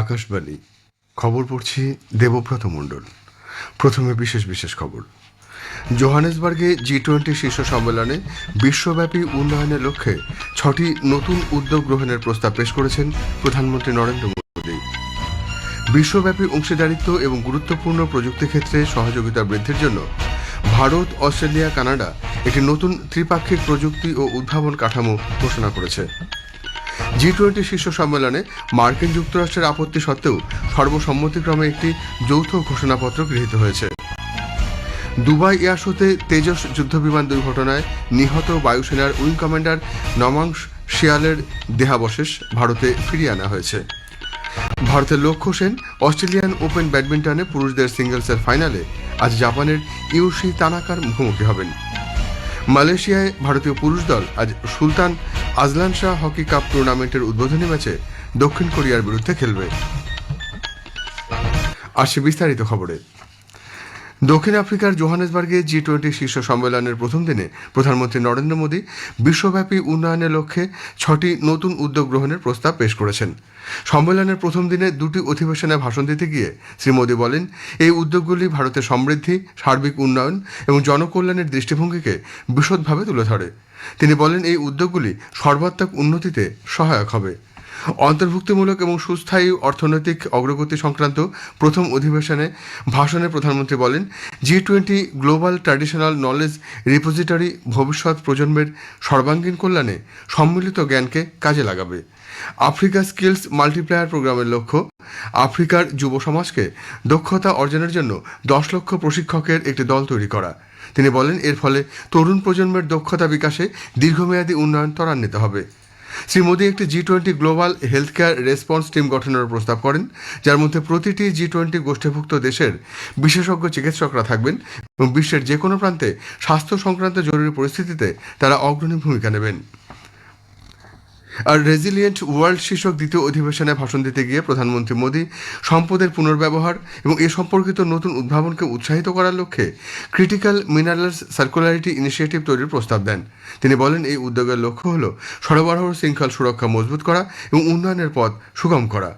আকাশবাণী। খবর পড়ছি দেবব্রত মণ্ডল। প্রথমে বিশেষ বিশেষ খবর। জোহানেসবার্গে জি টোয়েন্টি শীর্ষ সম্মেলনে বিশ্বব্যাপী উন্নয়নের লক্ষ্যে ছটি নতুন উদ্যোগ গ্রহণের প্রস্তাব পেশ করেছেন প্রধানমন্ত্রী নরেন্দ্র মোদী। বিশ্বব্যাপী অংশীদারিত্ব এবং গুরুত্বপূর্ণ প্রযুক্তি ক্ষেত্রে সহযোগিতা বৃদ্ধির জন্য ভারত, অস্ট্রেলিয়া, কানাডা একটি নতুন ত্রিপাক্ষিক প্রযুক্তি ও উদ্ভাবন কাঠামো ঘোষণা করেছে। জি টোয়েন্টি শীর্ষ সম্মেলনে মার্কিন যুক্তরাষ্ট্রের আপত্তি সত্ত্বেও সর্বসম্মতিক্রমে একটি যৌথ ঘোষণাপত্র গৃহীত হয়েছে। দুবাই এয়ারশোতে তেজস যুদ্ধবিমান দুর্ঘটনায় নিহত বায়ুসেনার উইং কমান্ডার নমাংশ শিয়ালের দেহাবশেষ ভারতে ফিরিয়ে আনা হয়েছে। ভারতের লক্ষ্য সেন অস্ট্রেলিয়ান ওপেন ব্যাডমিন্টনে পুরুষদের সিঙ্গলসের ফাইনালে আজ জাপানের ইউশি তানাকার মুখোমুখি হবেন। মালয়েশিয়ায় ভারতীয় পুরুষ দল আজ Sultan Azlan Shah hockey cup টুর্নামেন্টের উদ্বোধনী ম্যাচে দক্ষিণ কোরিয়ার বিরুদ্ধে খেলবে। আসছে বিস্তারিত খবরে। দক্ষিণ আফ্রিকার জোহানেসবার্গে জি টোয়েন্টি শীর্ষ সম্মেলনের প্রথম দিনে প্রধানমন্ত্রী নরেন্দ্র মোদী বিশ্বব্যাপী উন্নয়নের লক্ষ্যে ছটি নতুন উদ্যোগ গ্রহণের প্রস্তাব পেশ করেছেন। সম্মেলনের প্রথম দিনে দুটি অধিবেশনে ভাষণ দিতে গিয়ে শ্রী মোদী বলেন, এই উদ্যোগগুলি ভারতের সমৃদ্ধি, সার্বিক উন্নয়ন এবং জনকল্যাণের দৃষ্টিভঙ্গিকে বিশদভাবে তুলে ধরে। তিনি বলেন, এই উদ্যোগগুলি সর্বাত্মক উন্নতিতে সহায়ক হবে। অন্তর্ভুক্তিমূলক এবং সুস্থায়ী অর্থনৈতিক অগ্রগতি সংক্রান্ত প্রথম অধিবেশনে ভাষণে প্রধানমন্ত্রী বলেন G twenty global traditional knowledge repository ভবিষ্যৎ প্রজন্মের সর্বাঙ্গীন কল্যাণে সম্মিলিত জ্ঞানকে কাজে লাগাবে। আফ্রিকা স্কিলস মাল্টিপ্লায়ার প্রোগ্রামের লক্ষ্য আফ্রিকার যুব সমাজকে দক্ষতা অর্জনের জন্য দশ লক্ষ প্রশিক্ষকের একটি দল তৈরি করা। তিনি বলেন, এর ফলে তরুণ প্রজন্মের দক্ষতা বিকাশে দীর্ঘমেয়াদী উন্নয়ন ত্বরান্বিত হবে। শ্রী মোদী একটি G twenty global health care response team গঠনের প্রস্তাব করেন, যার মধ্যে প্রতিটি জি টোয়েন্টি গোষ্ঠীভুক্ত দেশের বিশেষজ্ঞ চিকিৎসকরা থাকবেন এবং বিশ্বের যে কোনো প্রান্তে স্বাস্থ্য সংক্রান্ত জরুরি পরিস্থিতিতে তারা অগ্রণী ভূমিকা নেবেন। আর রেজিলিয়েন্ট ওয়ার্ল্ড শীর্ষক দ্বিতীয় অধিবেশনে ভাষণ দিতে গিয়ে প্রধানমন্ত্রী মোদী সম্পদের পুনর্ব্যবহার এবং এ সম্পর্কিত নতুন উদ্ভাবনকে উৎসাহিত করার লক্ষ্যে ক্রিটিক্যাল মিনারেলস সার্কুলারিটি ইনিশিয়েটিভ তৈরির প্রস্তাব দেন। তিনি বলেন, এই উদ্যোগের লক্ষ্য হল সরবরাহ শৃঙ্খল সুরক্ষা মজবুত করা এবং উন্নয়নের পথ সুগম করা।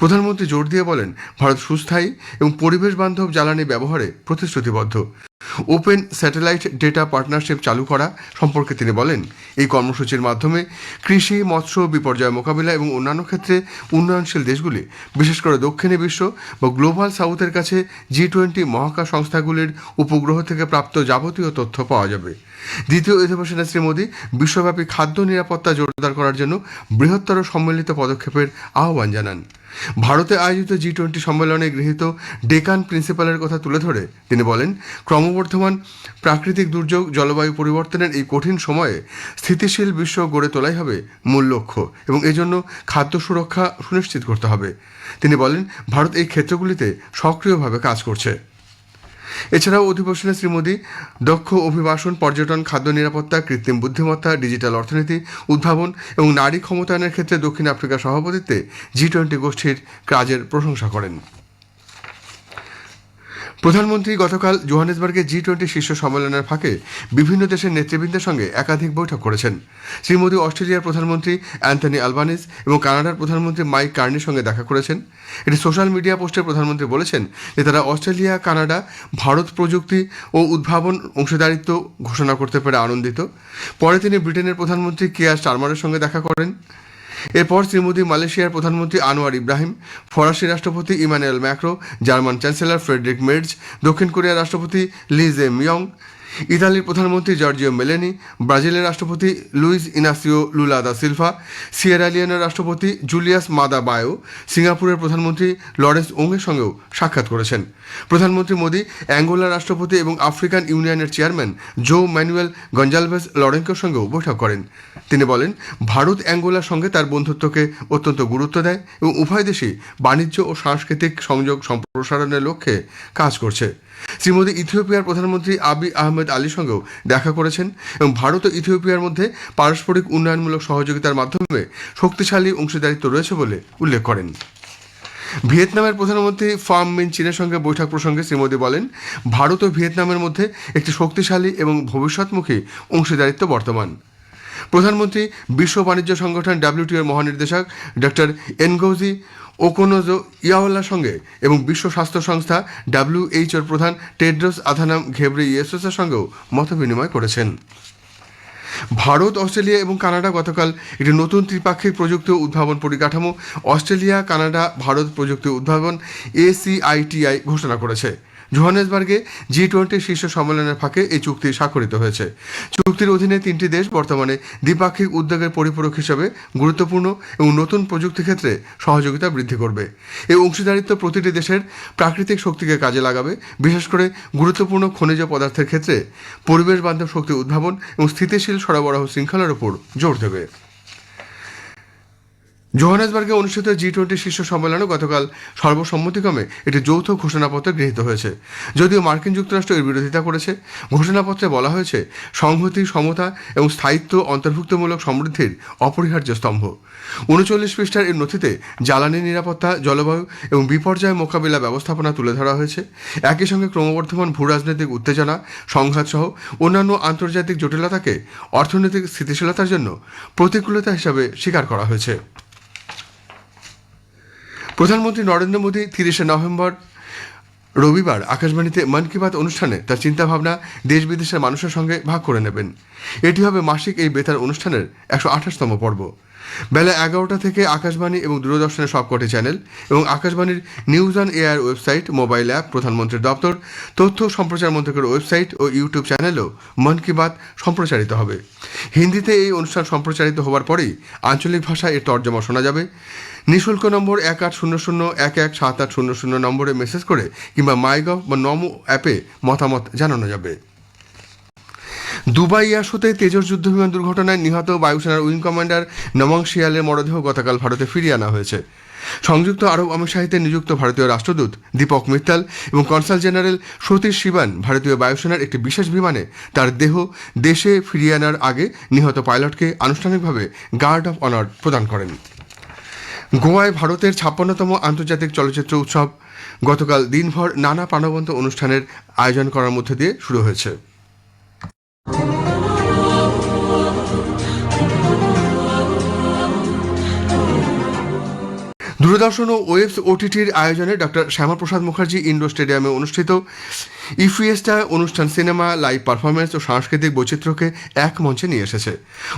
প্রধানমন্ত্রী জোর দিয়ে বলেন, ভারত সুস্থায়ী এবং পরিবেশ বান্ধব জ্বালানি ব্যবহারে প্রতিশ্রুতিবদ্ধ। ওপেন স্যাটেলাইট ডেটা পার্টনারশিপ চালু করা সম্পর্কে তিনি বলেন, এই কর্মসূচির মাধ্যমে কৃষি, মৎস্য, বিপর্যয় মোকাবিলা এবং অন্যান্য ক্ষেত্রে উন্নয়নশীল দেশগুলি, বিশেষ করে দক্ষিণে বিশ্ব বা গ্লোবাল সাউথের কাছে জি টোয়েন্টি মহাকাশ সংস্থাগুলির উপগ্রহ থেকে প্রাপ্ত যাবতীয় তথ্য পাওয়া যাবে। দ্বিতীয় অধিবেশনে শ্রী মোদী বিশ্বব্যাপী খাদ্য নিরাপত্তা জোরদার করার জন্য বৃহত্তর সম্মিলিত পদক্ষেপের আহ্বান জানান। ভারতে আয়োজিত জি টোয়েন্টি সম্মেলনে গৃহীত ডেকান প্রিন্সিপালের কথা তুলে ধরে তিনি বলেন ক্রমবর্ধমান প্রাকৃতিক দুর্যোগ, জলবায়ু পরিবর্তনের এই কঠিন সময়ে স্থিতিশীল বিশ্ব গড়ে তোলাই হবে মূল লক্ষ্য এবং এজন্য খাদ্য সুরক্ষা সুনিশ্চিত করতে হবে। তিনি বলেন, ভারত এই ক্ষেত্রগুলিতে সক্রিয়ভাবে কাজ করছে। এছাড়াও অধিবেশনে শ্রী মোদী দক্ষ অভিবাসন, পর্যটন, খাদ্য নিরাপত্তা, কৃত্রিম বুদ্ধিমত্তা, ডিজিটাল অর্থনীতি, উদ্ভাবন এবং নারী ক্ষমতায়নের ক্ষেত্রে দক্ষিণ আফ্রিকার সভাপতিত্বে জি টোয়েন্টি গোষ্ঠীর কাজের প্রশংসা করেন। প্রধানমন্ত্রী গতকাল জোহানেসবার্গে জি টোয়েন্টি শীর্ষ সম্মেলনের ফাঁকে বিভিন্ন দেশের নেতৃবৃন্দের সঙ্গে একাধিক বৈঠক করেছেন। শ্রী মোদী অস্ট্রেলিয়ার প্রধানমন্ত্রী অ্যান্থনি আলবানিজ এবং কানাডার প্রধানমন্ত্রী মাইক কার্নির সঙ্গে দেখা করেছেন। এটি সোশ্যাল মিডিয়া পোস্টে প্রধানমন্ত্রী বলেছেন যে, তারা অস্ট্রেলিয়া, কানাডা, ভারত প্রযুক্তি ও উদ্ভাবন অংশীদারিত্ব ঘোষণা করতে পেরে আনন্দিত। পরে তিনি ব্রিটেনের প্রধানমন্ত্রী কেয়ার স্টারমারের সঙ্গে দেখা করেন। এরপর শ্রী মোদী মালয়েশিয়ার প্রধানমন্ত্রী আনোয়ার ইব্রাহিম, ফরাসি রাষ্ট্রপতি Emmanuel Macron, German chancellor Friedrich Merz, দক্ষিণ কোরিয়ার রাষ্ট্রপতি লিজে মিয়ং ইতালির প্রধানমন্ত্রী জর্জিও মেলেনি ব্রাজিলের রাষ্ট্রপতি Luiz Inacio Lula da Silva সিয়েরালিয়ানের রাষ্ট্রপতি জুলিয়াস মাদা বায়ো সিঙ্গাপুরের প্রধানমন্ত্রী লরেন্স ওংয়ের সঙ্গেও সাক্ষাৎ করেছেন। প্রধানমন্ত্রী মোদী অ্যাঙ্গোলার রাষ্ট্রপতি এবং আফ্রিকান ইউনিয়নের চেয়ারম্যান জো ম্যানুয়েল গঞ্জালভেস লরেঙ্কোর সঙ্গেও বৈঠক করেন। তিনি বলেন, ভারত অ্যাঙ্গোলার সঙ্গে তার বন্ধুত্বকে অত্যন্ত গুরুত্ব দেয় এবং উভয় দেশই বাণিজ্য ও সাংস্কৃতিক সংযোগ সম্প্রসারণের লক্ষ্যে কাজ করছে। শ্রী মোদী ইথিওপিয়ার প্রধানমন্ত্রী আবি আহমেদ আলীর সঙ্গেও দেখা করেছেন এবং ভারত ও ইথিওপিয়ার মধ্যে পারস্পরিক উন্নয়নমূলক সহযোগিতার মাধ্যমে শক্তিশালী অংশীদারিত্ব রয়েছে বলে উল্লেখ করেন। ভিয়েতনামের প্রধানমন্ত্রী ফার্ম মিন চীনের সঙ্গে বৈঠক প্রসঙ্গে শ্রী মোদী বলেন, ভারত ও ভিয়েতনামের মধ্যে একটি শক্তিশালী এবং ভবিষ্যৎমুখী অংশীদারিত্ব বর্তমান। প্রধানমন্ত্রী বিশ্ব বাণিজ্য সংগঠন ডাব্লিউটিওর মহানির্দেশক ডক্টর এনগৌজি ওকোনোজো ইয়াওয়াল্লার সঙ্গে এবং বিশ্ব স্বাস্থ্য সংস্থা ডাব্লিউএইচওর প্রধান টেড্রোস আধানাম ঘেব্রে ইয়েসুসের সঙ্গেও মতবিনিময় করেছেন। ভারত, অস্ট্রেলিয়া এবং কানাডা গতকাল একটি নতুন ত্রিপাক্ষিক প্রযুক্তি উদ্ভাবন পরিকাঠামো অস্ট্রেলিয়া, কানাডা, ভারত প্রযুক্তি উদ্ভাবন এসিআইটিআই ঘোষণা করেছে। জোহানেসবার্গে জি টোয়েন্টি শীর্ষ সম্মেলনের ফাঁকে এই চুক্তি স্বাক্ষরিত হয়েছে। চুক্তির অধীনে তিনটি দেশ বর্তমানে দ্বিপাক্ষিক উদ্যোগের পরিপূরক হিসাবে গুরুত্বপূর্ণ এবং নতুন প্রযুক্তি ক্ষেত্রে সহযোগিতা বৃদ্ধি করবে। এই অংশীদারিত্ব প্রতিটি দেশের প্রাকৃতিক শক্তিকে কাজে লাগাবে, বিশেষ করে গুরুত্বপূর্ণ খনিজ পদার্থের ক্ষেত্রে পরিবেশ বান্ধব শক্তি উদ্ভাবন এবং স্থিতিশীল সরবরাহ শৃঙ্খলার উপর জোর দেবে। জোহানেসবার্গে অনুষ্ঠিত জি টোয়েন্টি শীর্ষ সম্মেলনে গতকাল সর্বসম্মতিক্রমে একটি যৌথ ঘোষণাপত্র গৃহীত হয়েছে। যদিও মার্কিন যুক্তরাষ্ট্র এর বিরোধিতা করেছে, ঘোষণাপত্রে বলা হয়েছে, সংহতি, সমতা এবং স্থায়িত্ব অন্তর্ভুক্তমূলক সমৃদ্ধির অপরিহার্য স্তম্ভ। উনচল্লিশ পৃষ্ঠার এই নথিতে জ্বালানি নিরাপত্তা, জলবায়ু এবং বিপর্যয় মোকাবিলা ব্যবস্থাপনা তুলে ধরা হয়েছে। একই সঙ্গে ক্রমবর্ধমান ভূ রাজনৈতিক উত্তেজনা, সংঘাত সহ অন্যান্য আন্তর্জাতিক জটিলতাকে অর্থনৈতিক স্থিতিশীলতার জন্য প্রতিকূলতা হিসাবে স্বীকার করা হয়েছে। প্রধানমন্ত্রী নরেন্দ্র মোদী তিরিশে নভেম্বর রবিবার আকাশবাণীতে মন কি বাত অনুষ্ঠানে তার চিন্তাভাবনা দেশ বিদেশের মানুষের সঙ্গে ভাগ করে নেবেন। এটি হবে মাসিক এই বেতার অনুষ্ঠানের একশো আঠাশতম পর্ব। বেলা এগারোটা থেকে আকাশবাণী এবং দূরদর্শনের সবকটি চ্যানেল এবং আকাশবাণীর news on air website, mobile app, প্রধানমন্ত্রীর দপ্তর, তথ্য সম্প্রচার মন্ত্রকের ওয়েবসাইট ও ইউটিউব চ্যানেলেও মন কি বাত সম্প্রচারিত হবে। হিন্দিতে এই অনুষ্ঠান সম্প্রচারিত হওয়ার পরেই আঞ্চলিক ভাষায় এর তর্জমা শোনা যাবে। নিঃশুল্ক নম্বর এক আট শূন্য শূন্য এক এক সাত আট শূন্য শূন্য নম্বরে মেসেজ করে কিংবা মাইগভ বা নমো অ্যাপে মতামত জানানো যাবে। দুবাই ইয়াসুতে তেজস যুদ্ধ বিমান দুর্ঘটনায় নিহত বায়ুসেনার উইং কমান্ডার নমং শিয়ালের মরদেহ গতকাল ভারতে ফিরিয়ে আনা হয়েছে। সংযুক্ত আরব আমিরশাহিতে নিযুক্ত ভারতীয় রাষ্ট্রদূত দীপক মিত্তাল এবং কনসাল জেনারেল সতীশ শিবান ভারতীয় বায়ুসেনার একটি বিশেষ বিমানে তার দেহ দেশে ফিরিয়ে আনার আগে নিহত পাইলটকে আনুষ্ঠানিকভাবে গার্ড অফ অনার প্রদান করেন। গোয়ায় ভারতের ছাপ্পান্নতম আন্তর্জাতিক চলচ্চিত্র উৎসব গতকাল দিনভর নানা প্রাণবন্ত অনুষ্ঠানের আয়োজন করার মধ্যে দিয়ে শুরু হয়েছে। দূরদর্শন ও ওয়েবস ওটিটির আয়োজনে ডক্টর শ্যামাপ্রসাদ মুখার্জি ইন্ডোর স্টেডিয়ামে অনুষ্ঠিত ইফিয়েস্টা অনুষ্ঠান সিনেমা, লাইভ পারফরমেন্স ও সাংস্কৃতিক বৈচিত্র্যকে এক মঞ্চে নিয়ে এসেছে।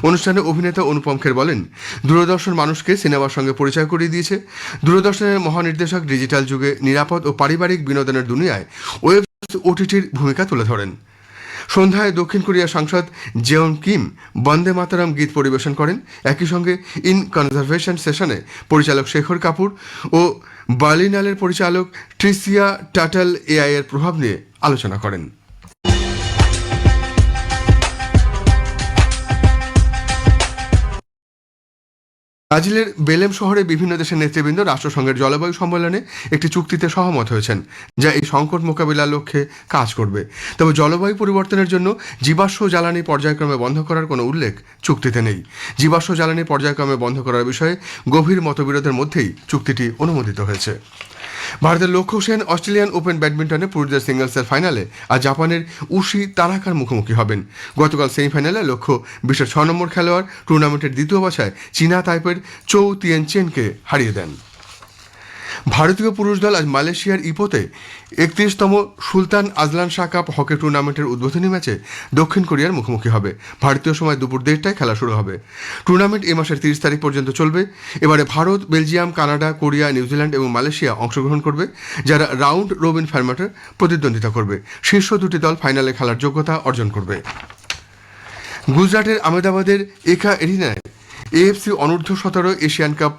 অনুষ্ঠানে অভিনেতা অনুপম খের বলেন, দূরদর্শন মানুষকে সিনেমার সঙ্গে পরিচয় করিয়ে দিয়েছে। দূরদর্শনের মহানির্দেশক ডিজিটাল যুগে নিরাপদ ও পারিবারিক বিনোদনের দুনিয়ায় ওয়েব ওটিটির ভূমিকা তুলে ধরেন। সন্ধ্যায় দক্ষিণ কোরিয়ার সাংসদ জেওন কিম বন্দে মাতারাম গীত পরিবেশন করেন। একই সঙ্গে ইন কনজারভেশন সেশনে পরিচালক শেখর কাপুর ও বার্লিনালের পরিচালক ট্রিসিয়া টাটাল এআই এর প্রভাব নিয়ে আলোচনা করেন। ব্রাজিলের বেলেম শহরে বিভিন্ন দেশের নেতৃবৃন্দ রাষ্ট্রসংঘের জলবায়ু সম্মেলনে একটি চুক্তিতে সহমত হয়েছেন, যা এই সংকট মোকাবিলার লক্ষ্যে কাজ করবে। তবে জলবায়ু পরিবর্তনের জন্য জীবাশ্ম জ্বালানি পর্যায়ক্রমে বন্ধ করার কোনো উল্লেখ চুক্তিতে নেই। জীবাশ্ম জ্বালানি পর্যায়ক্রমে বন্ধ করার বিষয়ে গভীর মতবিরোধের মধ্যেই চুক্তিটি অনুমোদিত হয়েছে। ভারতের লক্ষ্য সেন অস্ট্রেলিয়ান ওপেন ব্যাডমিন্টনে পুরুষদের সিঙ্গলসের ফাইনালে আর জাপানের উশি তারাকার মুখোমুখি হবেন। গতকাল সেমিফাইনালে লক্ষ্য বিশ্বের ছ নম্বর খেলোয়াড় টুর্নামেন্টের দ্বিতীয় বাছায় চীনা তাইপের চৌ তিয়েন চেনকে হারিয়ে দেন। ভারতীয় পুরুষ দল আজ মালয়েশিয়ার ইপোতে একত্রিশতম Sultan Azlan Shah cup hockey টুর্নামেন্টের উদ্বোধনী ম্যাচে দক্ষিণ কোরিয়ার মুখোমুখি হবে। ভারতীয় সময় দুপুর দেড়টায় খেলা শুরু হবে। টুর্নামেন্ট এ মাসের তিরিশ তারিখ পর্যন্ত চলবে। এবারে Bharat, Belgium, Canada, Korea, New Zealand এবং মালয়েশিয়া অংশগ্রহণ করবে, যারা রাউন্ড রবিন ফরম্যাটে প্রতিদ্বন্দ্বিতা করবে। শীর্ষ দুটি দল ফাইনালে খেলার যোগ্যতা অর্জন করবে। গুজরাটের আহমেদাবাদের একা এরিনায় এএফসি অনূর্ধ্ব সতেরো এশিয়ান কাপ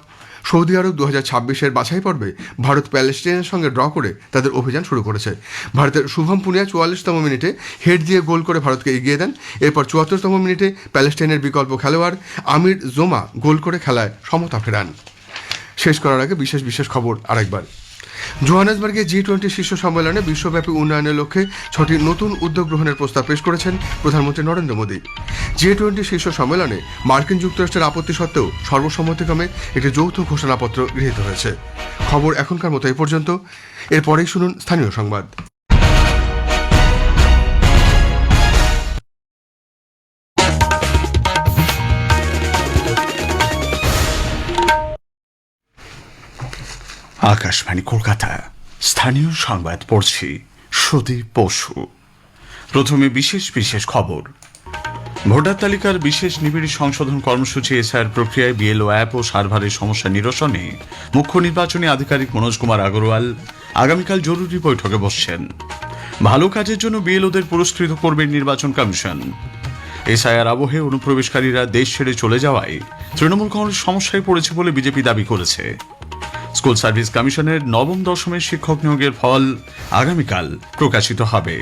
সৌদি আরব দু হাজার ছাব্বিশের বাছাই পর্বে ভারত প্যালেস্টাইনের সঙ্গে ড্র করে তাদের অভিযান শুরু করেছে। ভারতের শুভম পুনিয়া চুয়াল্লিশতম মিনিটে হেড দিয়ে গোল করে ভারতকে এগিয়ে দেন। এরপর চুয়াত্তরতম মিনিটে প্যালেস্টাইনের বিকল্প খেলোয়াড় আমির জোমা গোল করে খেলায় সমতা ফেরান। শেষ করার আগে বিশেষ বিশেষ খবর আরেকবার। জোহানেসবার্গে জি টোয়েন্টি শীর্ষ সম্মেলনে বিশ্বব্যাপী উন্নয়নের লক্ষ্যে ছটি নতুন উদ্যোগ গ্রহণের প্রস্তাব পেশ করেছেন প্রধানমন্ত্রী নরেন্দ্র মোদী। জি টোয়েন্টি শীর্ষ সম্মেলনে মার্কিন যুক্তরাষ্ট্রের আপত্তি সত্ত্বেও সর্বসম্মতিক্রমে একটি যৌথ ঘোষণাপত্র গৃহীত হয়েছে। খবর এখনকার মতো এই পর্যন্ত। এরপরেই শুনুন স্থানীয় সংবাদ। আকাশবাণী কলকাতা। স্থানীয় সংবাদ পড়ছি সুদীপ বসু। প্রথমে বিশেষ বিশেষ খবর। ভোটার তালিকার বিশেষ নিবিড় সংশোধন কর্মসূচি এসআইআর প্রক্রিয়ায় বিএলও অ্যাপ ও সার্ভারের সমস্যা নিরসনে মুখ্য নির্বাচনী আধিকারিক মনোজ কুমার আগরওয়াল আগামীকাল জরুরি বৈঠকে বসছেন। ভালো কাজের জন্য বিএলওদের পুরস্কৃত করবে নির্বাচন কমিশন। এসআইআর আবহে অনুপ্রবেশকারীরা দেশ ছেড়ে চলে যাওয়ায় তৃণমূল কংগ্রেস সমস্যায় পড়েছে বলে বিজেপি দাবি করেছে। স্কুল সার্ভিস কমিশনের নবম দশমের শিক্ষক নিয়োগের ফল আগামীকাল প্রকাশিত হবে।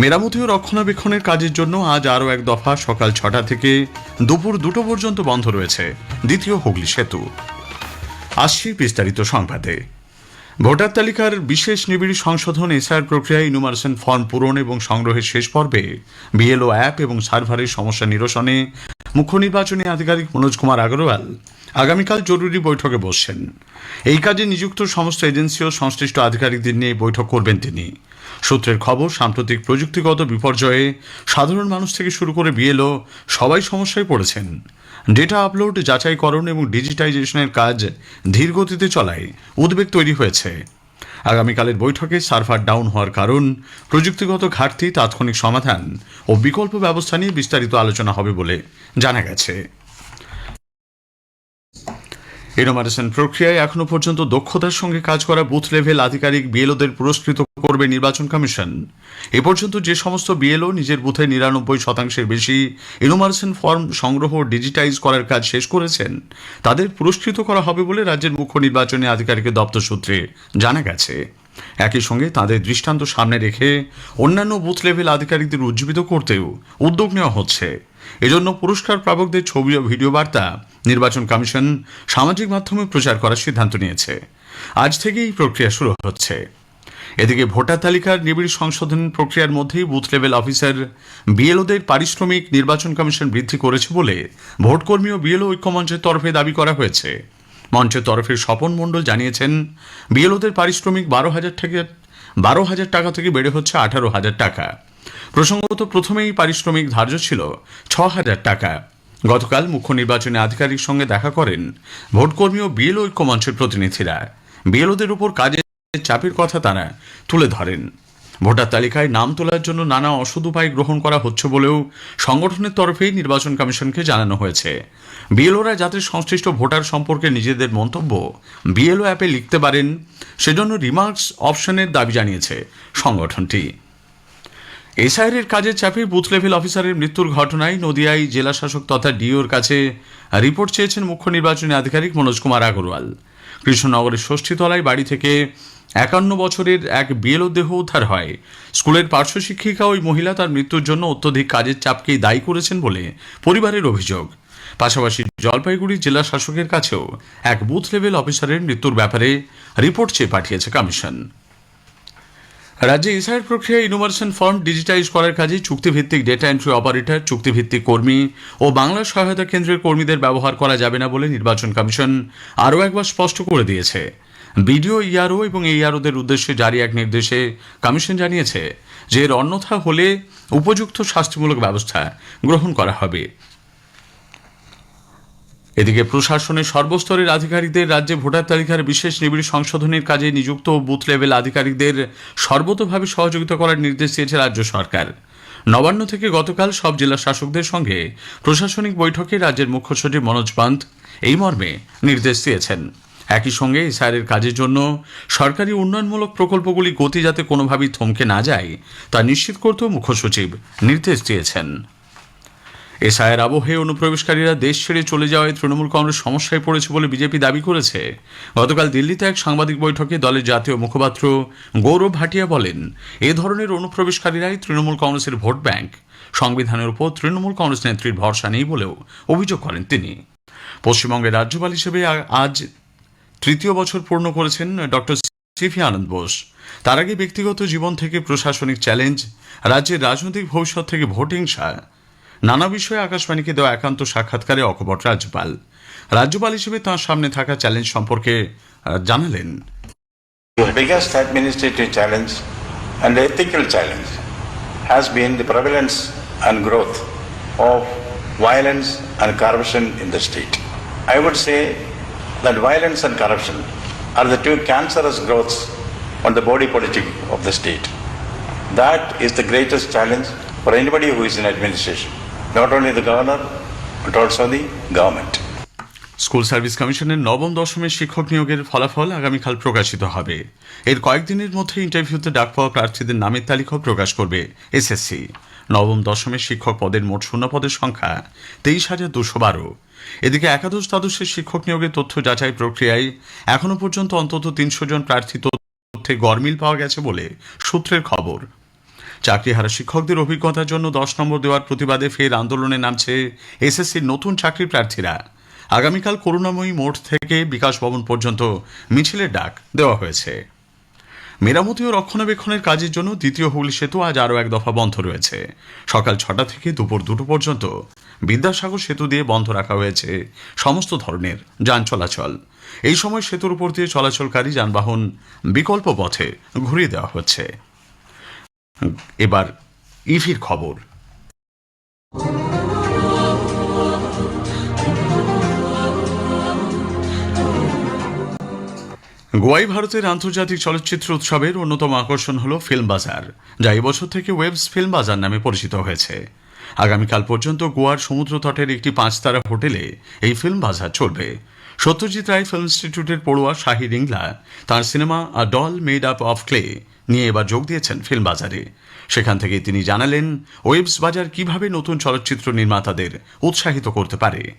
মেরামতি ও রক্ষণাবেক্ষণের কাজের জন্য আজ আরও এক দফা সকাল ছটা থেকে দুপুর দুটো পর্যন্ত বন্ধ রয়েছে দ্বিতীয় হুগলি সেতু। আসছি বিস্তারিত সংবাদে। ভোটার তালিকার বিশেষ নিবিড় সংশোধন এসআর প্রক্রিয়ায় ইনুমারেশন ফর্ম পূরণ এবং সংগ্রহের শেষ পর্বে বিএলও অ্যাপ এবং সার্ভারের সমস্যা নিরসনে মুখ্য নির্বাচনী আধিকারিক মনোজ কুমার আগরওয়াল আগামীকাল জরুরি বৈঠকে বসছেন। এই কাজে নিযুক্ত সমস্ত এজেন্সি ও সংশ্লিষ্ট আধিকারিকদের নিয়ে বৈঠক করবেন তিনি। সূত্রের খবর, সাম্প্রতিক প্রযুক্তিগত বিপর্যয়ে সাধারণ মানুষ থেকে শুরু করে বিএলও সবাই সমস্যায় পড়েছেন। ডেটা আপলোড, যাচাইকরণ এবং ডিজিটাইজেশনের কাজ ধীরগতিতে চলায় উদ্বেগ তৈরি হয়েছে। আগামীকালের বৈঠকে সার্ভার ডাউন হওয়ার কারণ, প্রযুক্তিগত ঘাটতি, তাৎক্ষণিক সমাধান ও বিকল্প ব্যবস্থা নিয়ে বিস্তারিত আলোচনা হবে বলে জানা গেছে। এনোমারেশন প্রক্রিয়ায় এখনও পর্যন্ত দক্ষতার সঙ্গে কাজ করা বুথ লেভেল আধিকারিক বিএলওদের পুরস্কৃত করবে নির্বাচন কমিশন। এ পর্যন্ত যে সমস্ত বিএলও নিজের বুথে নিরানব্বই শতাংশের বেশি এনোমারেশন ফর্ম সংগ্রহ ডিজিটাইজ করার কাজ শেষ করেছেন, তাদের পুরস্কৃত করা হবে বলে রাজ্যের মুখ্য নির্বাচনী আধিকারিকের দপ্তর সূত্রে জানা গেছে। একই সঙ্গে তাদের দৃষ্টান্ত সামনে রেখে অন্যান্য বুথ লেভেল আধিকারিকদের উজ্জীবিত করতেও উদ্যোগ নেওয়া হচ্ছে। এজন্য পুরস্কার প্রাপকদের ছবি ও ভিডিও বার্তা নির্বাচন কমিশন সামাজিক মাধ্যমে প্রচার করার সিদ্ধান্ত নিয়েছে। আজ থেকেই প্রক্রিয়া শুরু হচ্ছে। এদিকে ভোটার তালিকার নিবিড় সংশোধন প্রক্রিয়ার মধ্যেই বুথ লেভেল অফিসার বিএলওদের পারিশ্রমিক নির্বাচন কমিশন বৃদ্ধি করেছে বলে ভোটকর্মী ও বিএলও ঐক্যমঞ্চের তরফে দাবি করা হয়েছে। মঞ্চের তরফে স্বপন মণ্ডল জানিয়েছেন, বিএলওদের পারিশ্রমিক বারো হাজার থেকে বারো হাজার টাকা থেকে বেড়ে হচ্ছে আঠারো হাজার টাকা। প্রসঙ্গত প্রথমেই পারিশ্রমিক ধার্য ছিল ছ হাজার টাকা। গতকাল মুখ্য নির্বাচনী আধিকারিক সঙ্গে দেখা করেন ভোটকর্মী ও বিএলও ঐক্য মঞ্চের প্রতিনিধিরা। বিএলওদের উপর কাজের চাপের কথা তারা তুলে ধরেন। ভোটার তালিকায় নাম তোলার জন্য নানা অসদ উপায় গ্রহণ করা হচ্ছে বলেও সংগঠনের তরফেই নির্বাচন কমিশনকে জানানো হয়েছে। বিএলওরা যাতে সংশ্লিষ্ট ভোটার সম্পর্কে নিজেদের মন্তব্য বিএলও অ্যাপে লিখতে পারেন, সেজন্য রিমার্কস অপশনের দাবি জানিয়েছে সংগঠনটি। এসআইআর কাজের চাপে বুথ লেভেল অফিসারের মৃত্যুর ঘটনায় নদিয়ায় জেলা শাসক তথা ডিওর কাছে রিপোর্ট চেয়েছেন মুখ্য নির্বাচনী আধিকারিক মনোজ কুমার আগরওয়াল। কৃষ্ণনগরের ষষ্ঠীতলায় বাড়ি থেকে একান্ন বছরের এক বিএলও দেহ উদ্ধার হয়। স্কুলের পার্শ্ব শিক্ষিকা ওই মহিলা তার মৃত্যুর জন্য অত্যধিক কাজের চাপকেই দায়ী করেছেন বলে পরিবারের অভিযোগ। পাশাপাশি জলপাইগুড়ি জেলা শাসকের কাছেও এক বুথ লেভেল অফিসারের মৃত্যুর ব্যাপারে রিপোর্ট চেয়ে পাঠিয়েছে কমিশন। রাজ্যে এসআইআর প্রক্রিয়ায় ইনোভেশন ফর্ম ডিজিটাইজ করার কাজে চুক্তিভিত্তিক ডেটা এন্ট্রি অপারেটর, চুক্তিভিত্তিক কর্মী ও বাংলা সহায়তা কেন্দ্রের কর্মীদের ব্যবহার করা যাবে না বলে নির্বাচন কমিশন আরও একবার স্পষ্ট করে দিয়েছে। বিডিও ইআরও এবং এইআরওদের উদ্দেশ্যে জারি এক নির্দেশে কমিশন জানিয়েছে যে এর অন্যথা হলে উপযুক্ত শাস্তিমূলক ব্যবস্থা গ্রহণ করা হবে। এদিকে প্রশাসনের সর্বস্তরের আধিকারিকদের রাজ্যে ভোটার তালিকার বিশেষ নিবিড় সংশোধনের কাজে নিযুক্ত বুথ লেভেল আধিকারিকদের সর্বতোভাবে সহযোগিতা করার নির্দেশ দিয়েছে রাজ্য সরকার। নবান্ন থেকে গতকাল সব জেলা শাসকদের সঙ্গে প্রশাসনিক বৈঠকে রাজ্যের মুখ্য সচিব মনোজ পান্ত এই মর্মে নির্দেশ দিয়েছেন। একই সঙ্গে এসআইআরের কাজের জন্য সরকারি উন্নয়নমূলক প্রকল্পগুলি গতি যাতে কোনোভাবেই থমকে না যায়, তা নিশ্চিত করতেও মুখ্য সচিব নির্দেশ দিয়েছেন। এসআইয়ের আবহে অনুপ্রবেশকারীরা দেশ ছেড়ে চলে যাওয়ায় তৃণমূল কংগ্রেস সমস্যায় পড়েছে বলে বিজেপি দাবি করেছে। গতকাল দিল্লিতে এক সাংবাদিক বৈঠকে দলের জাতীয় মুখপাত্র গৌরব ভাটিয়া বলেন, এ ধরনের অনুপ্রবেশকারীরাই তৃণমূল কংগ্রেসের ভোট ব্যাংক। সংবিধানের উপর তৃণমূল কংগ্রেস নেত্রীর ভরসা নেই বলেও অভিযোগ করেন তিনি। পশ্চিমবঙ্গের রাজ্যপাল হিসেবে আজ তৃতীয় বছর পূর্ণ করেছেন ডক্টর সিভি আনন্দ বোস। তার আগে ব্যক্তিগত জীবন থেকে প্রশাসনিক চ্যালেঞ্জ, রাজ্যের রাজনৈতিক ভবিষ্যৎ থেকে ভোট হিংসা নানা বিষয়ে আকাশবাণীকে দেওয়া একান্ত সাক্ষাৎকারে অকপট রাজ্যপাল রাজ্যপাল হিসেবে তাঁর সামনে থাকা চ্যালেঞ্জ সম্পর্কে জানালেন biggest administrative challenge and ethical challenge has been the prevalence and growth of violence and corruption in the state. I would say that violence and corruption are the two cancerous growths on the body politic of the state. That is the greatest challenge for anybody who is in administration, not only the governor, but also the government. School service কমিশনের নবম দশমের শিক্ষক নিয়োগের ফলাফল আগামীকাল প্রকাশিত হবে। এর কয়েকদিনের মধ্যে ইন্টারভিউতে ডাক পাওয়া প্রার্থীদের নামের তালিকাও প্রকাশ করবে এসএসসি নবম দশমের শিক্ষক পদের মোট শূন্য পদের সংখ্যা তেইশ হাজার দুশো বারো। এদিকে একাদশ দ্বাদশের শিক্ষক নিয়োগের তথ্য যাচাই প্রক্রিয়ায় এখনও পর্যন্ত অন্তত তিনশো জন প্রার্থী তথ্যে গরমিল পাওয়া গেছে বলে সূত্রের খবর। চাকরিহারা শিক্ষকদের অভিজ্ঞতার জন্য দশ নম্বর দেওয়ার প্রতিবাদে ফের আন্দোলনে নামছে এসএসসির নতুন চাকরি প্রার্থীরা। আগামীকাল করুণাময়ী মোড় থেকে বিকাশ ভবন পর্যন্ত মিছিলের ডাক দেওয়া হয়েছে। মেরামতি ও রক্ষণাবেক্ষণের কাজের জন্য দ্বিতীয় হুগলি সেতু আজ আরও এক দফা বন্ধ রয়েছে। সকাল ছটা থেকে দুপুর দুটো পর্যন্ত বিদ্যাসাগর সেতু দিয়ে বন্ধ রাখা হয়েছে। সমস্ত ধরনের যান চলাচল। এই সময় সেতুর উপর দিয়ে চলাচলকারী যানবাহন বিকল্প পথে ঘুরিয়ে দেওয়া হচ্ছে। এবার ইভির খবর। গোয়াই ভারতের আন্তর্জাতিক চলচ্চিত্র উৎসবের অন্যতম আকর্ষণ হল ফিল্ম বাজার যা এবছর থেকে ওয়েবস ফিল্ম বাজার নামে পরিচিত হয়েছে। আগামীকাল পর্যন্ত গোয়ার সমুদ্র তটের একটি পাঁচতারা হোটেলে এই ফিল্ম বাজার চলবে। সত্যজিৎ রায় ফিল্ম ইনস্টিটিউটের পড়ুয়া শাহি রিংলা তার cinema a doll made up of clay নিয়ে এবার যোগ দিয়েছেন ফিল্ম বাজারে সেখান থেকে তিনি জানালেন ওয়েবস বাজার কীভাবে নতুন চলচ্চিত্র নির্মাতাদের উৎসাহিত করতে পারে।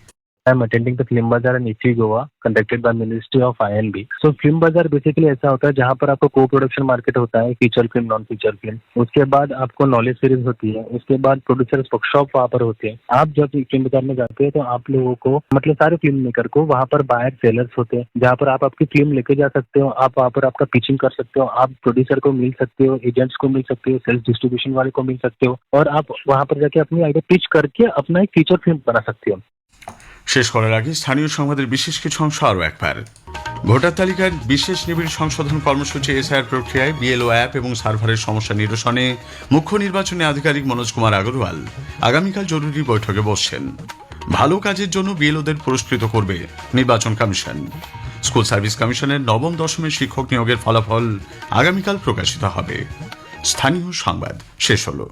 I'm attending the Film Bazaar in IFFI Goa, conducted by Ministry of INB. So, Film Bazaar basically ऐसा होता है जहाँ पर आपको को प्रोडक्शन मार्केट होता है feature film non feature film उसके बाद आपको नॉलेज सीरीज़ होती है, उसके बाद प्रोड्यूसर्स वर्कशॉप वहाँ पर होते हैं। आप जब फ़िल्म बाज़ार में जाते हैं तो आप लोगों को मतलब सारे फ़िल्म मेकर को वहाँ पर बायर सेलर्स होते हैं, जहाँ पर आप आपकी फ़िल्म लेके जा सकते हो, आप वहाँ पर आपका पिचिंग कर सकते हो, आप प्रोड्यूसर को मिल सकते हो एजेंट्स को मिल सकते हो सेल्स डिस्ट्रीब्यूशन वाले को मिल सकते हो, और आप वहाँ पर जाके अपनी आइडिया पिच करके अपना एक फीचर फ़िल्म बना सकते हो। শেষ করার আগে স্থানীয় সংবাদের বিশেষ কিছু অংশ আরও একবার। ভোটার তালিকার বিশেষ নিবিড় সংশোধন কর্মসূচি এসআইআর প্রক্রিয়ায় বিএলও অ্যাপ এবং সার্ভারের সমস্যা নিরসনে মুখ্য নির্বাচনী আধিকারিক মনোজ কুমার আগরওয়াল আগামীকাল জরুরি বৈঠকে বসছেন। ভালো কাজের জন্য বিএলওদের পুরস্কৃত করবে নির্বাচন কমিশন। স্কুল সার্ভিস কমিশনের নবম দশমের শিক্ষক নিয়োগের ফলাফল আগামীকাল প্রকাশিত হবে। স্থানীয় সংবাদ শেষ হলো।